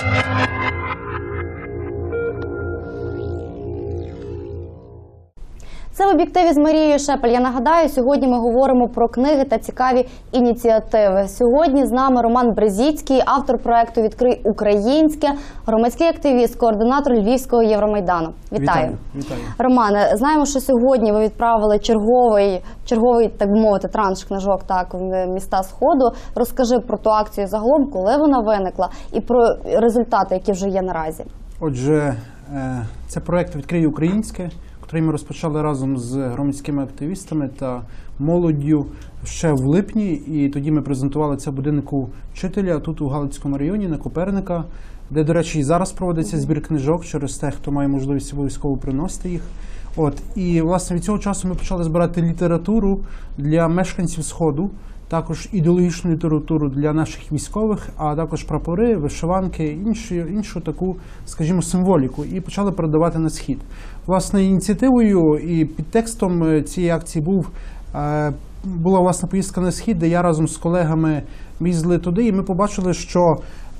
Thank you. Це в об'єктиві з Марією Шепель. Я нагадаю, сьогодні ми говоримо про книги та цікаві ініціативи. Сьогодні з нами Роман Брезіцький, автор проекту Відкрий українське, громадський активіст, координатор Львівського Євромайдану. Вітаю. Вітаю. Романе, знаємо, що сьогодні ви відправили черговий, черговий, так би мовити, транш книжок так в міста Сходу. Розкажи про ту акцію загалом, коли вона виникла, і про результати, які вже є наразі. Отже, е, це проект Відкрий українське, який ми розпочали разом з громадськими активістами та молоддю ще в липні. І тоді ми презентували це будинку вчителя тут у Галицькому районі на Коперника, де, до речі, і зараз проводиться збір книжок через те, хто має можливість обов'язково приносити їх. От і власне від цього часу ми почали збирати літературу для мешканців Сходу. Також ідеологічну літературу для наших військових, а також прапори, вишиванки, іншу, іншу таку, скажімо, символіку, і почали передавати на схід. Власне, ініціативою і підтекстом е, цієї акції був е, була власне поїздка на схід, де я разом з колегами їздили туди, і ми побачили, що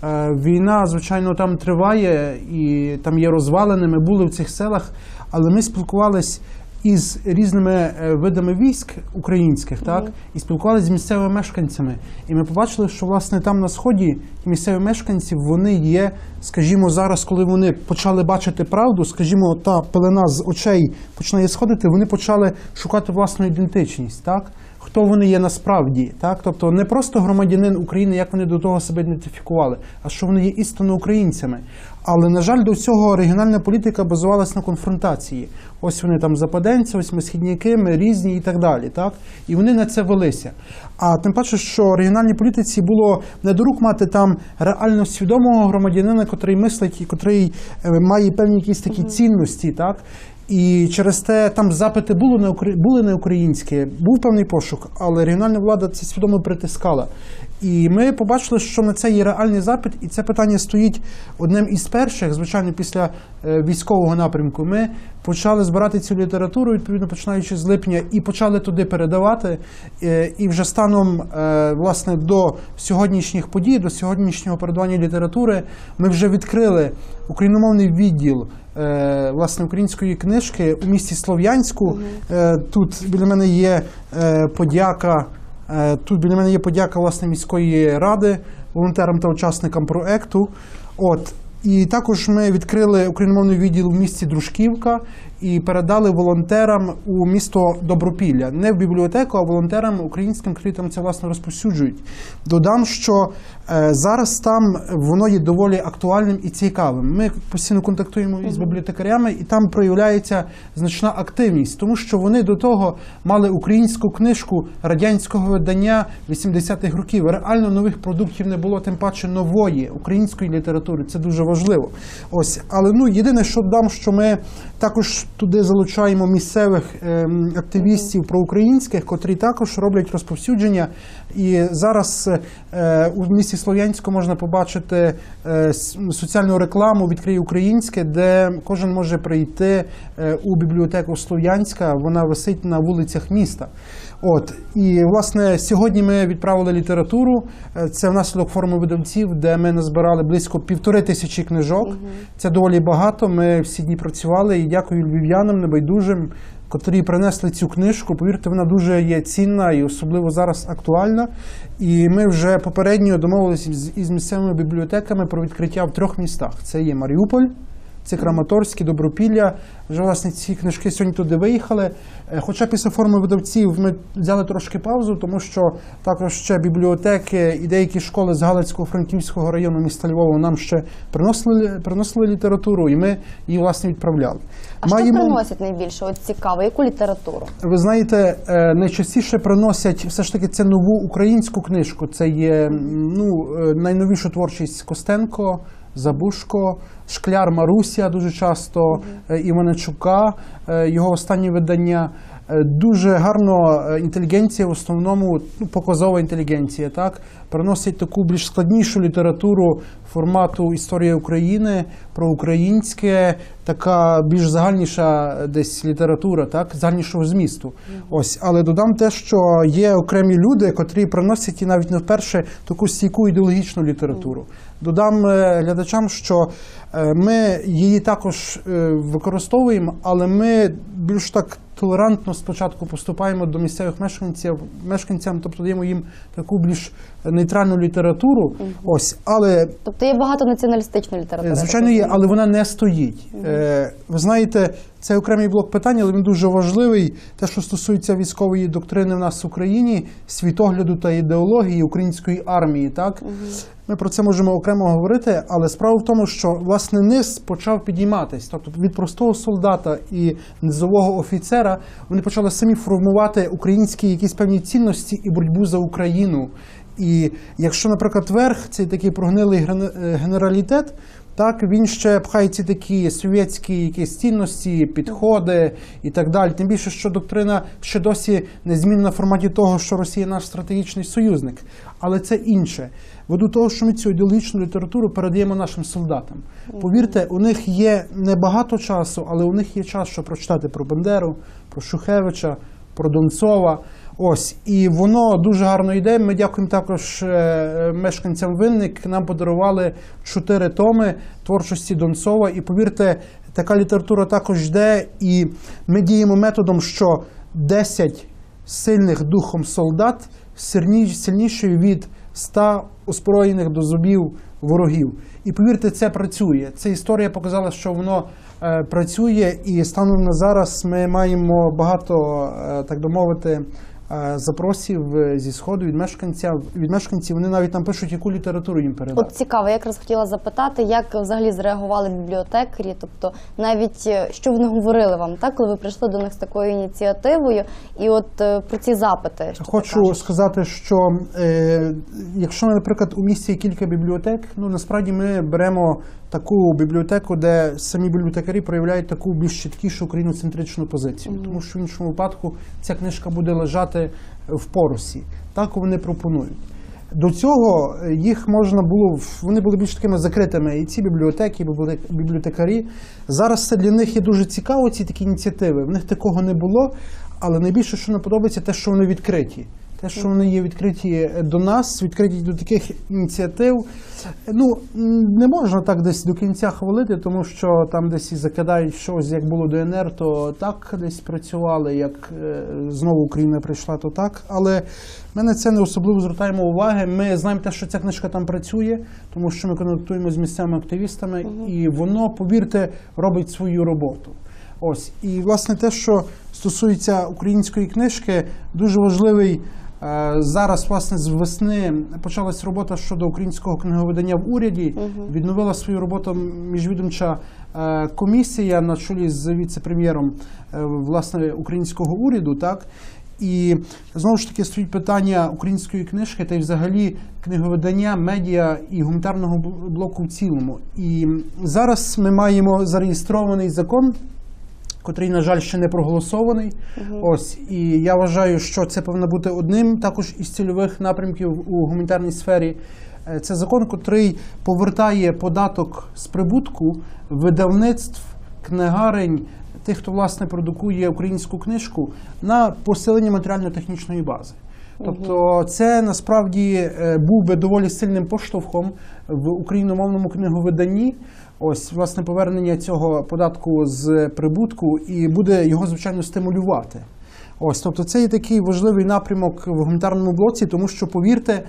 е, війна, звичайно, там триває і там є розвалини. Ми були в цих селах, але ми спілкувались із різними е, видами військ українських, так і спілкувалися з місцевими мешканцями. І ми побачили, що власне там на сході місцеві мешканці вони є, скажімо, зараз, коли вони почали бачити правду, скажімо, та пелена з очей починає сходити, вони почали шукати власну ідентичність, так. Хто вони є насправді, так тобто не просто громадянин України, як вони до того себе ідентифікували, а що вони є істинно українцями. Але на жаль, до цього регіональна політика базувалась на конфронтації. Ось вони там западенці, ось ми східняки, ми різні і так далі. Так і вони на це велися. А тим паче, що регіональній політиці було не до рук мати там реально свідомого громадянина, котрий мислить і котрий е, має певні якісь такі цінності, так. І через те там запити були на були на українське, був певний пошук, але регіональна влада це свідомо притискала. І ми побачили, що на це є реальний запит, і це питання стоїть одним із перших, звичайно, після е, військового напрямку. Ми почали збирати цю літературу, відповідно починаючи з липня, і почали туди передавати. Е, І вже станом е, власне до сьогоднішніх подій, до сьогоднішнього передавання літератури, ми вже відкрили україномовний відділ. Власне, української книжки у місті Слов'янську. Тут біля мене є подяка. Тут біля мене є подяка власне міської ради, волонтерам та учасникам проекту. От і також ми відкрили україномовний відділ у місті Дружківка і передали волонтерам у місто Добропілля, не в бібліотеку, а волонтерам українським, які там це власне розповсюджують. Додам, що е, зараз там воно є доволі актуальним і цікавим. Ми постійно контактуємо із бібліотекарями, і там проявляється значна активність, тому що вони до того мали українську книжку радянського видання 80-х років. Реально нових продуктів не було, тим паче нової української літератури. Це дуже важливо. Ось, але ну єдине, що дам, що ми також туди залучаємо місцевих ем, активістів проукраїнських, котрі також роблять розповсюдження. І зараз е, у місті Слов'янську можна побачити е, соціальну рекламу Відкрий українське, де кожен може прийти е, у бібліотеку Слов'янська. Вона висить на вулицях міста. От і власне сьогодні ми відправили літературу. Е, Це внаслідок форуму видавців, де ми назбирали близько півтори тисячі книжок. Це доволі багато. Ми всі дні працювали і дякую львів'янам, небайдужим, котрі принесли цю книжку. Повірте, вона дуже є цінна і особливо зараз актуальна. І ми вже попередньо домовилися із місцевими бібліотеками про відкриття в трьох містах: це є Маріуполь. Це Краматорськ, Добропілля. Вже власне ці книжки сьогодні туди виїхали. Е, Хоча після форми видавців ми взяли трошки паузу, тому що також ще бібліотеки і деякі школи з Галицького Франківського району міста Львова нам ще приносили, приносили літературу, і ми її власне відправляли. А що приносять найбільше? От цікаво, яку літературу? Ви знаєте, е, найчастіше приносять все ж таки це нову українську книжку. Це є ну, е, найновішу творчість Костенко, Забушко, Шкляр Маруся дуже часто, е, Іваничука, е, його останнє видання. Е, Дуже гарно е, інтелігенція, в основному ну, показова інтелігенція, так приносить таку більш складнішу літературу формату історія України про українське, така більш загальніша е, десь література, так загальнішого змісту. Ось, але додам те, що є окремі люди, котрі приносять і навіть не вперше таку стійку ідеологічну літературу. Додам глядачам, що ми її також використовуємо, але ми більш так толерантно спочатку поступаємо до місцевих мешканців, мешканцям, тобто даємо їм таку більш нейтральну літературу. Ось, але Тобто є багато націоналістичної літератури. Е, Звичайно, є, але вона не стоїть. Е, ви знаєте, це окремий блок питання, але він дуже важливий. Те, що стосується військової доктрини в нас в Україні, світогляду та ідеології української армії. Так ми про це можемо окремо говорити, але справа в тому, що власне низ почав підійматись. Тобто від простого солдата і низового офіцера вони почали самі формувати українські якісь певні цінності і боротьбу за Україну. І якщо, наприклад, верх цей такий прогнилий е, генералітет, так він ще пхає ці такі совєтські якісь цінності, підходи і так далі. Тим більше, що доктрина ще досі не змінена в форматі того, що Росія наш стратегічний союзник. Але це інше. Ввиду того, що ми цю ідеологічну літературу передаємо нашим солдатам. Повірте, у них є небагато часу, але у них є час, щоб прочитати про Бандеру, про Шухевича, про Донцова. Ось і воно дуже гарно йде. Ми дякуємо також е, мешканцям винник. Нам подарували чотири томи творчості Донцова. І повірте, така література також йде. І ми діємо методом, що 10 сильних духом солдат сильні- сильніші від 100 озброєних до зубів ворогів. І повірте, це працює. Ця історія показала, що воно е, працює, і станом на зараз ми маємо багато, е, так би мовити, запросів е, зі сходу від мешканців. Від мешканців вони навіть нам пишуть, яку літературу їм передати. От цікаво, я якраз хотіла запитати, як взагалі зреагували бібліотекарі, тобто навіть е, що вони говорили вам, так, коли ви прийшли до них з такою ініціативою, і от е, про ці запити. Що Хочу сказати, що е, якщо, наприклад, у місті є кілька бібліотек, ну насправді ми беремо таку бібліотеку, де самі бібліотекарі проявляють таку більш чіткішу україноцентричну позицію, тому що в іншому випадку ця книжка буде лежати в поросі. Так вони пропонують. До цього е, їх можна було вони були більш такими закритими. І ці бібліотеки, і бібліотекарі. Зараз це для них є дуже цікаво, ці такі ініціативи. В них такого не було. Але найбільше, що не подобається, те, що вони відкриті. Те, що вони є відкриті до нас, відкриті до таких ініціатив. Ну не можна так десь до кінця хвалити, тому що там десь і закидають щось, як було ДНР, то так десь працювали, як е, знову Україна прийшла, то так. Але ми на це не особливо звертаємо уваги. Ми знаємо те, що ця книжка там працює, тому що ми контактуємо з місцевими активістами, і воно, повірте, робить свою роботу. Ось і власне те, що стосується української книжки, дуже важливий. Е, Зараз, власне, з весни почалась робота щодо українського книговидання в уряді. Відновила свою роботу міжвідомча е, комісія на чолі з віце-прем'єром е, власне українського уряду. Так і знову ж таки стоїть питання української книжки та й взагалі книговидання, медіа і гуманітарного блоку в цілому. І зараз ми маємо зареєстрований закон котрий, на жаль, ще не проголосований. Ось і я вважаю, що це повинно бути одним також із цільових напрямків у гуманітарній сфері. Е, Це закон, котрий повертає податок з прибутку видавництв, книгарень, тих, хто власне продукує українську книжку, на посилення матеріально-технічної бази. Тобто, це насправді е, був би доволі сильним поштовхом в україномовному книговиданні. Ось власне повернення цього податку з прибутку, і буде його звичайно стимулювати. Ось, тобто, це є такий важливий напрямок в гуманітарному блоці, тому що повірте.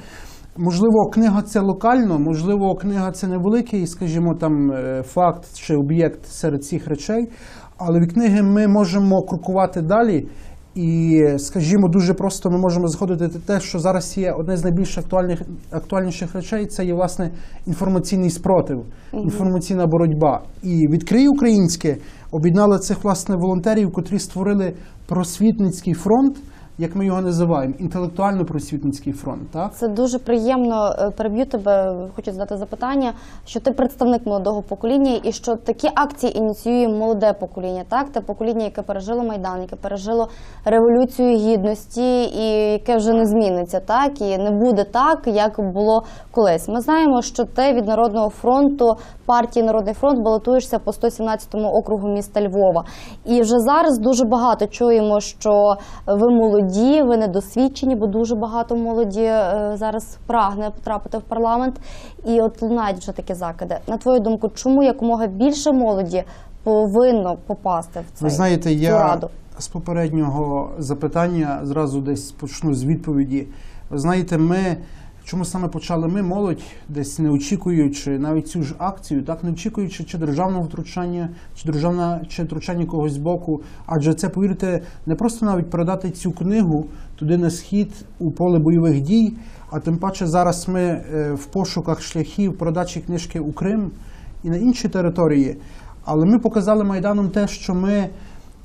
Можливо, книга це локально, можливо, книга це невеликий, скажімо, там е, факт чи об'єкт серед цих речей, але від книги ми можемо крокувати далі. І, скажімо, дуже просто ми можемо заходити в те, що зараз є одне з найбільш актуальних актуальніших речей це є власне інформаційний спротив, інформаційна боротьба. І відкрий українське об'єднали цих власне волонтерів, котрі створили просвітницький фронт як ми його називаємо, інтелектуально-просвітницький фронт. Так? Це дуже приємно. Е, Переб'ю тебе. Хочу задати запитання, що ти представник молодого покоління, і що такі акції ініціює молоде покоління. Так, те покоління, яке пережило майдан, яке пережило революцію гідності, і яке вже не зміниться, так і не буде так, як було колись. Ми знаємо, що ти від народного фронту партії Народний фронт балотуєшся по 117 округу міста Львова. І вже зараз дуже багато чуємо, що ви молоді, ви недосвідчені, бо дуже багато молоді е, зараз прагне потрапити в парламент. І от лунають вже такі закиди. На твою думку, чому якомога більше молоді повинно попасти в цей Ви знаєте, я раду? з попереднього запитання зразу десь почну з відповіді. Ви знаєте, ми чому саме почали ми молодь, десь не очікуючи навіть цю ж акцію, так не очікуючи чи державного втручання, чи державна чи втручання когось з боку. Адже це, повірте, не просто навіть передати цю книгу туди на схід у поле бойових дій. А тим паче зараз ми е, в пошуках шляхів продачі книжки у Крим і на інші території. Але ми показали Майданом те, що ми,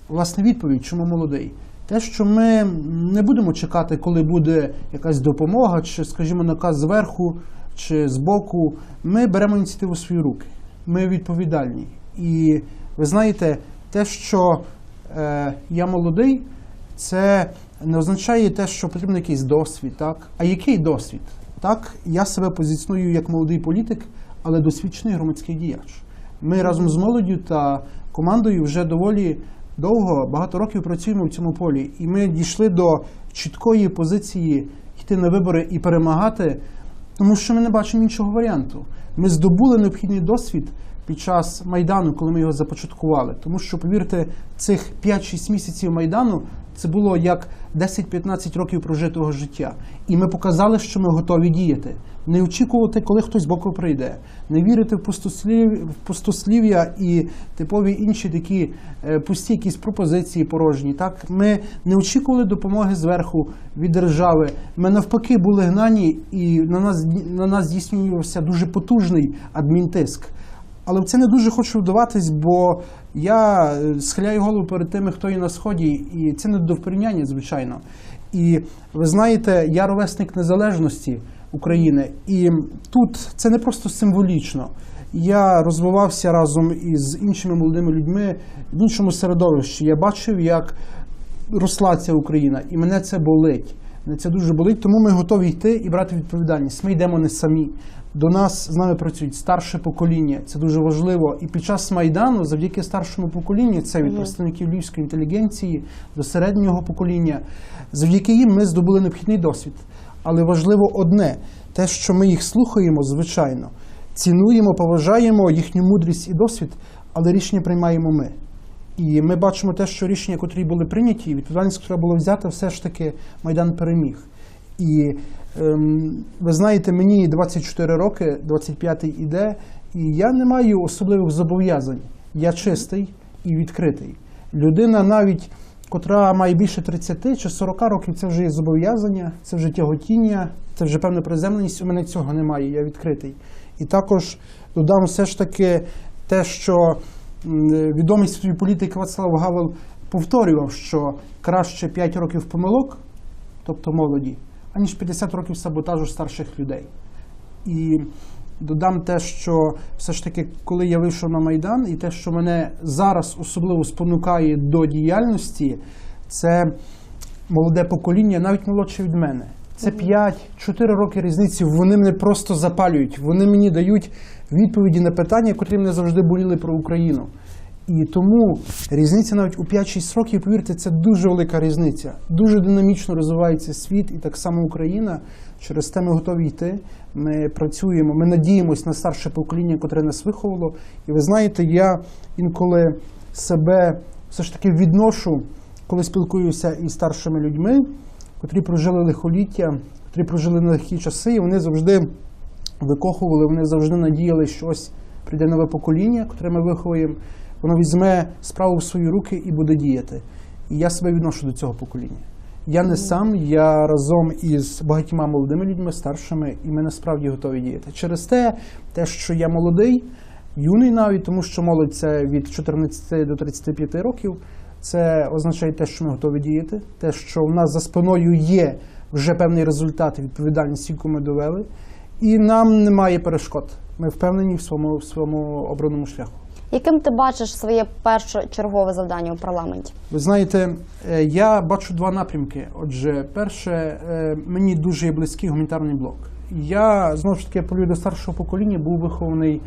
власне, відповідь, чому молодий. Те, що ми не будемо чекати, коли буде якась допомога, чи, скажімо, наказ зверху чи збоку. Ми беремо ініціативу в свої руки. Ми відповідальні. І ви знаєте, те, що е, я молодий, це не означає те, що потрібен якийсь досвід, так? А який досвід? Так, я себе позиціоную як молодий політик, але досвідчений громадський діяч. Ми разом з молоддю та командою вже доволі довго, багато років працюємо в цьому полі, і ми дійшли до чіткої позиції йти на вибори і перемагати, тому що ми не бачимо іншого варіанту. Ми здобули необхідний досвід під час майдану, коли ми його започаткували. Тому що, повірте, цих 5-6 місяців майдану це було як 10-15 років прожитого життя. І ми показали, що ми готові діяти. Не очікувати, коли хтось з боку прийде, не вірити в пустослів, в пустослів'я і типові інші такі е, пусті якісь пропозиції порожні. Так ми не очікували допомоги зверху від держави. Ми навпаки були гнані, і на нас на нас здійснювався дуже потужний адмінтиск. Але в це не дуже хочу вдаватись, бо я е, схиляю голову перед тими, хто є на сході, і це не до впорівняння, звичайно. І ви знаєте, я ровесник незалежності України, і тут це не просто символічно. Я розвивався разом із іншими молодими людьми в іншому середовищі. Я бачив, як росла ця Україна, і мене це болить. Мене це дуже болить, тому ми готові йти і брати відповідальність. Ми йдемо не самі. До нас з нами працюють старше покоління. Це дуже важливо. І під час майдану, завдяки старшому поколінню, це від представників львівської інтелігенції до середнього покоління. Завдяки їм ми здобули необхідний досвід. Але важливо одне: те, що ми їх слухаємо, звичайно, цінуємо, поважаємо їхню мудрість і досвід, але рішення приймаємо ми. І ми бачимо те, що рішення, котрі були прийняті, і відповідальність, яка була взята, все ж таки Майдан переміг. І ем, ви знаєте, мені 24 роки, 25-й іде, і я не маю особливих зобов'язань. Я чистий і відкритий. Людина навіть, котра має більше 30 чи 40 років, це вже є зобов'язання, це вже тяготіння, це вже певна приземленість. У мене цього немає, я відкритий. І також додам все ж таки те, що відомий світовий політик Вацлав Гавел повторював, що краще 5 років помилок, тобто молоді, аніж 50 років саботажу старших людей. І додам те, що все ж таки, коли я вийшов на Майдан, і те, що мене зараз особливо спонукає до діяльності, це молоде покоління, навіть молодше від мене. Це 5-4 роки різниці. Вони мене просто запалюють. Вони мені дають відповіді на питання, котрі мене завжди боліли про Україну. І тому різниця навіть у 5-6 років, повірте, це дуже велика різниця. Дуже динамічно розвивається світ, і так само Україна. Через те ми готові йти. Ми працюємо, ми надіємось на старше покоління, котре нас виховало. І ви знаєте, я інколи себе все ж таки відношу, коли спілкуюся із старшими людьми, котрі прожили лихоліття, котрі прожили нелегкі часи, і вони завжди викохували, вони завжди надіяли, що ось прийде нове покоління, котре ми виховуємо, воно візьме справу в свої руки і буде діяти. І я себе відношу до цього покоління. Я не сам, я разом із багатьма молодими людьми, старшими, і ми насправді готові діяти. Через те, те, що я молодий, юний навіть, тому що молодь це від 14 до 35 років. Це означає те, що ми готові діяти, те, що в нас за спиною є вже певний результат відповідальність, яку ми довели, і нам немає перешкод. Ми впевнені в своєму, в своєму обраному шляху. Яким ти бачиш своє першочергове завдання у парламенті? Ви знаєте, е, я бачу два напрямки. Отже, перше, е, мені дуже є близький гуманітарний блок. Я знову ж таки полюю до старшого покоління, був вихований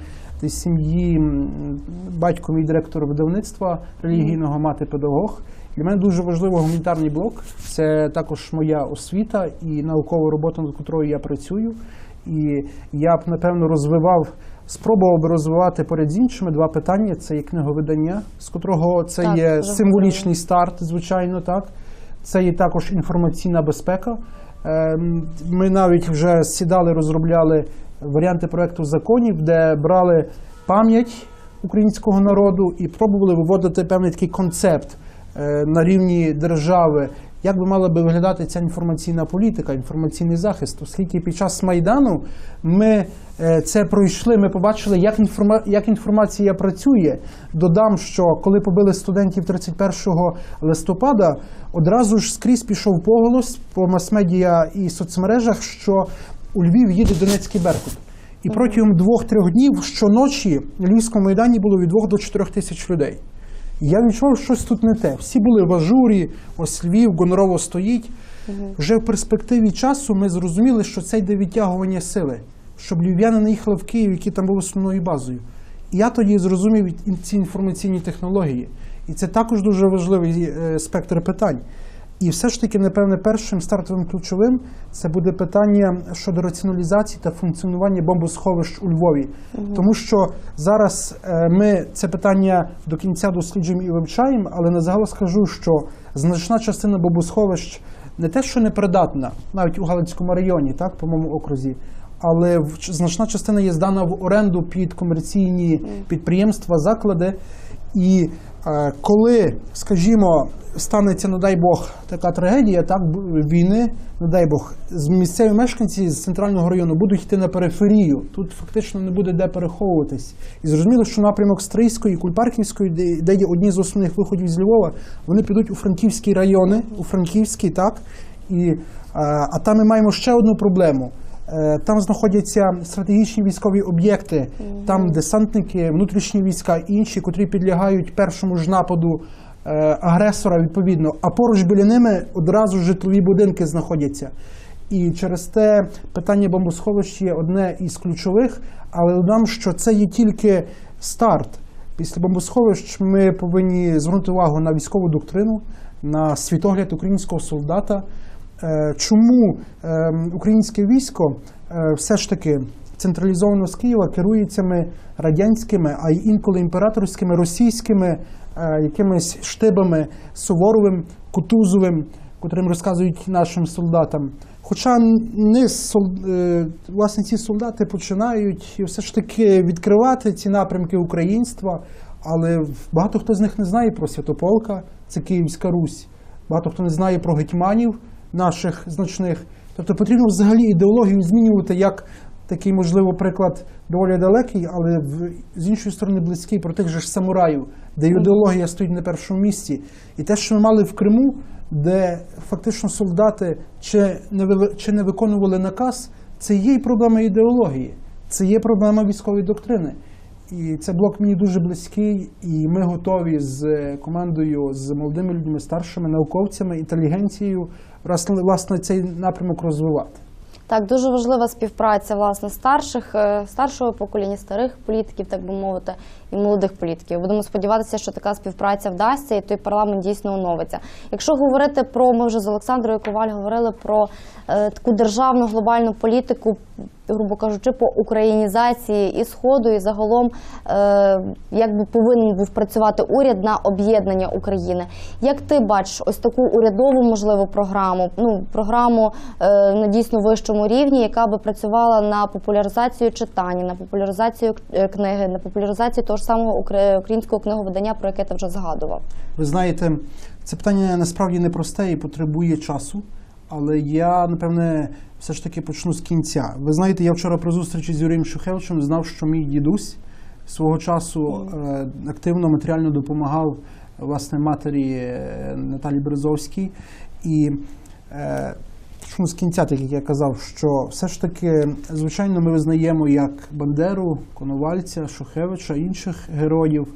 в сім'ї м, батько мій директор видавництва релігійного, мати педагог. Для мене дуже важливо гуманітарний блок. Це також моя освіта і наукова робота, над котрою я працюю. І я б напевно розвивав, спробував би розвивати поряд з іншими два питання: це є книговидання, з котрого це Так, є символічний старт, звичайно, так. Це є також інформаційна безпека. Ем, Ми навіть вже сідали, розробляли варіанти проекту законів, де брали пам'ять українського народу і пробували виводити певний такий концепт е, на рівні держави. Як би мала би виглядати ця інформаційна політика, інформаційний захист, оскільки під час майдану ми е, це пройшли, ми побачили, як інформа... як інформація працює. Додам, що коли побили студентів 31 листопада, одразу ж скрізь пішов поголос по мас-медіа і соцмережах, що у Львів їде Донецький Беркут. І протягом двох-трьох днів щоночі на Львівському майдані було від 2 до 4 тисяч людей. І я відчував, що щось тут не те. Всі були в ажурі, ось Львів, гонорово стоїть. Вже в перспективі часу ми зрозуміли, що це йде відтягування сили, щоб львів'яни не їхали в Київ, які там були основною базою. І я тоді зрозумів ці інформаційні технології. І це також дуже важливий е, спектр питань. І все ж таки, напевне, першим стартовим ключовим це буде питання щодо раціоналізації та функціонування бомбосховищ у Львові. Тому що зараз е, ми це питання до кінця досліджуємо і вивчаємо, але на загал скажу, що значна частина бомбосховищ не те, що непридатна, навіть у Галицькому районі, так, по моєму окрузі, але в- значна частина є здана в оренду під комерційні підприємства, заклади. І е, коли, скажімо, станеться, не дай Бог, така трагедія, так, війни, не дай Бог, з місцеві мешканці з центрального району будуть йти на периферію. Тут фактично не буде де переховуватись. І зрозуміло, що напрямок Стрийської Кульпарківської, де, де є одні з основних виходів з Львова, вони підуть у франківські райони, у Франківський, так. І, е, а там ми маємо ще одну проблему. Е, Там знаходяться стратегічні військові об'єкти, там десантники, внутрішні війська і інші, котрі підлягають першому ж нападу е, агресора відповідно. А поруч біля ними одразу житлові будинки знаходяться. І через те питання бомбосховищ є одне із ключових, але додам, що це є тільки старт. Після бомбосховищ ми повинні звернути увагу на військову доктрину, на світогляд українського солдата. Е, Чому е, українське військо е, все ж таки централізовано з Києва керується ми радянськими, а й інколи імператорськими російськими якимись штибами Суворовим, Кутузовим, котрим розказують нашим солдатам. Хоча не власне ці солдати починають все ж таки відкривати ці напрямки українства, але багато хто з них не знає про Святополка, це Київська Русь. Багато хто не знає про гетьманів наших значних. Тобто потрібно взагалі ідеологію змінювати як такий, можливо, приклад доволі далекий, але в, з іншої сторони близький про тих же ж самураїв, де ідеологія стоїть на першому місці. І те, що ми мали в Криму, де фактично солдати чи не, чи не виконували наказ, це є і проблема ідеології, це є проблема військової доктрини. І це блок мені дуже близький, і ми готові з командою, з молодими людьми, старшими науковцями, інтелігенцією, власне, цей напрямок розвивати. Так, дуже важлива співпраця власне старших, е, старшого покоління, старих політиків, так би мовити, і молодих політиків. Будемо сподіватися, що така співпраця вдасться, і той парламент дійсно оновиться. Якщо говорити про ми вже з Олександрою Коваль говорили про е, таку державну глобальну політику, грубо кажучи, по українізації і сходу, і загалом е, як би повинен був працювати уряд на об'єднання України. Як ти бачиш ось таку урядову можливу програму, ну програму е, на дійсно вищому рівні, яка би працювала на популяризацію читання, на популяризацію е, книги, на популяризацію того ж самого українського книговидання, про яке ти вже згадував? Ви знаєте, це питання насправді непросте і потребує часу. Але я, напевне, все ж таки почну з кінця. Ви знаєте, я вчора при зустрічі з Юрієм Шухевичем знав, що мій дідусь свого часу е, активно матеріально допомагав власне матері е, Наталі Березовській. І е, почну з кінця, так як я казав, що все ж таки, звичайно, ми визнаємо як Бандеру, Коновальця, Шухевича, інших героїв,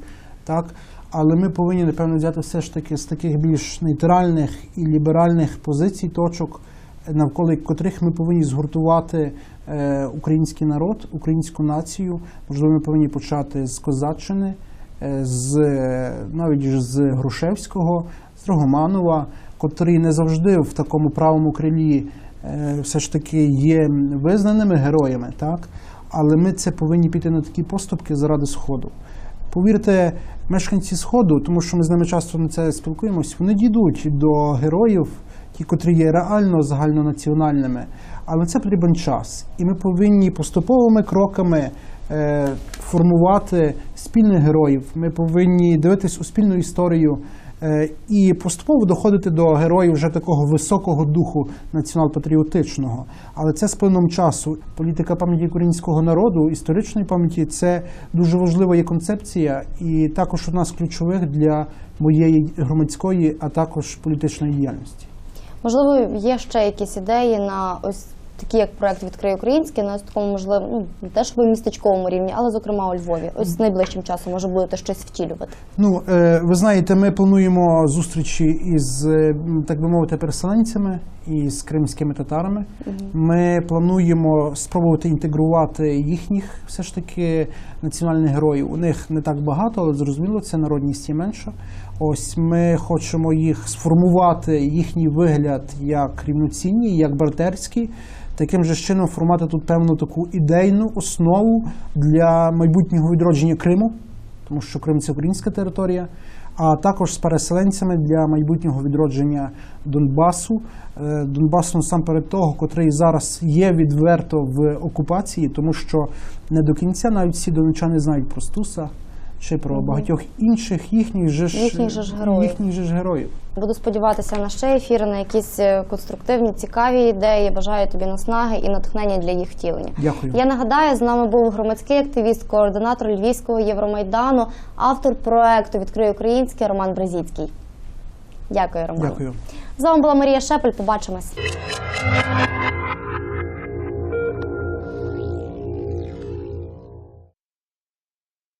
так. Але ми повинні, напевно, взяти все ж таки з таких більш нейтральних і ліберальних позицій, точок, навколо котрих ми повинні згуртувати е, український народ, українську націю. Можливо, ми повинні почати з Козаччини, е, з навіть з Грушевського, з Драгоманова, котрі не завжди в такому правому крилі е, все ж таки є визнаними героями, так? Але ми це повинні піти на такі поступки заради Сходу. Повірте, мешканці Сходу, тому що ми з ними часто на це спілкуємось, вони дійдуть до героїв, ті, котрі є реально загальнонаціональними. Але на це потрібен час. І ми повинні поступовими кроками е, формувати спільних героїв. Ми повинні дивитись у спільну історію і поступово доходити до героїв вже такого високого духу націонал-патріотичного. Але це з плином часу. Політика пам'яті українського народу, історичної пам'яті це дуже важлива є концепція, і також одна з ключових для моєї громадської, а також політичної діяльності. Можливо, є ще якісь ідеї на ось такі, як проект відкрий українське, на такому можливо, ну не те, щоб містечковому рівні, але зокрема у Львові. Ось найближчим часом може будете щось втілювати. Ну, е, ви знаєте, ми плануємо зустрічі із, е, так би мовити, переселенцями і з кримськими татарами. Ми плануємо спробувати інтегрувати їхніх все ж таки національних героїв. У них не так багато, але зрозуміло, це народність є менша. Ось ми хочемо їх сформувати, їхній вигляд як рівноцінні, як братерські. Таким же чином формувати тут певну таку ідейну основу для майбутнього відродження Криму тому що Крим це українська територія, а також з переселенцями для майбутнього відродження Донбасу. Е, Донбасу насамперед того, котрий зараз є відверто в окупації, тому що не до кінця навіть всі донечани знають про Стуса чи про багатьох інших їхніх же ж Їхніх же ж героїв. їхніх же ж героїв. Буду сподіватися на ще ефіри, на якісь е, конструктивні, цікаві ідеї. Бажаю тобі наснаги і натхнення для їх втілення. Дякую. Я нагадаю, з нами був громадський активіст, координатор Львівського Євромайдану, автор проекту Відкрий українське Роман Брезіцький. Дякую, Роман. Дякую. З вами була Марія Шепель. Побачимось.